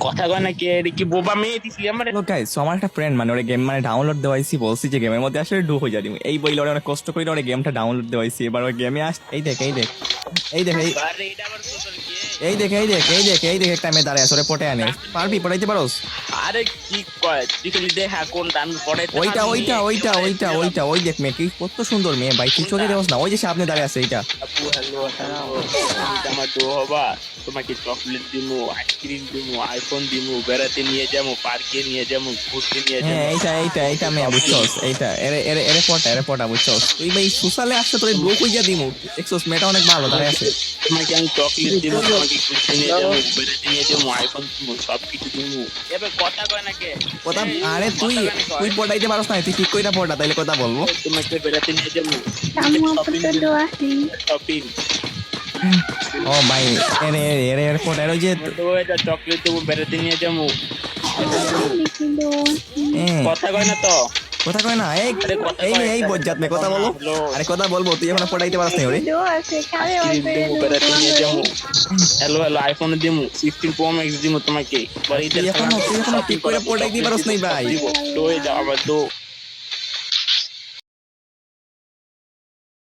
কথা কে? বোবা মেয়ে একটা ফ্রেন্ড মানে ওরে গেম মানে ডাউনলোড বলছি যে মধ্যে আসলে হয়ে যাবে। এই বইলে অনেক কষ্ট করে, ওরে গেমটা ডাউনলোড দেওয়াইছি। এবার ওই গেমে আস এই দেখ এই দেখ। এই দেখ এই এই দেখ এই দেখ এই দেখ এই দেখ একটা মেয়ে দাঁড়ায় পটে আনে। পারবি পড়াইতে পারোস? আরে কি কয়? তুই খালি দেখা কোনটা আমি পড়ে ওইটা ওইটা ওইটা ওইটা ওইটা ওই দেখ মেয়ে কি কত সুন্দর মেয়ে ভাই তুই চোখে দেওয়াস না ওই যে সামনে দাঁড়িয়ে আছে এইটা। আমার দো হবা তোমাকে চকলেট দিমু আইসক্রিম দিমু আইফোন দিমু বেড়াতে নিয়ে যাব পার্কে নিয়ে যাব ঘুরতে নিয়ে হ্যাঁ যাব এইটা এইটা এইটা মেয়ে বুঝছস এইটা এরে এরে এরে পটা এরে পটা বুঝছস। তুই ভাই সুসালে তোর ব্লক হইয়া দিমু। দেখছস মেয়েটা অনেক ভালো দাঁড়ায় আছে। তোমাকে আমি চকলেট দিমু তোমাকে ঘুরতে নিয়ে যাব বেড়াতে নিয়ে যাব আইফোন দিমু সব কিছু দিমু এবার কথা কয় না কে? কথা আরে তুই তুই পটাইতে পারস না তুই ঠিক কইরা পটা তাইলে কথা বলব। তোমাকে বেড়াতে নিয়ে যাব? শপিং ও ভাই এরে এরে এরে ওই যে তো এটা চকলেট দেবো বেড়াতে নিয়ে যাব কথা কয় না তো? কথা কয় না? এই এই কয় এই বজ্জাত মে কথা বলো। আরে কথা বলব তুই এখন পড়াইতে পারছ না ওরে. হ্যালো হ্যালো আইফোন দিমু সিক্সটিন প্রো ম্যাক্স দিমু তোমাকে। বাড়িতে তুই এখনও তুই এখন ঠিক করে পড়াইতে পারছ না ভাই। দিব তো যাও আবার তো।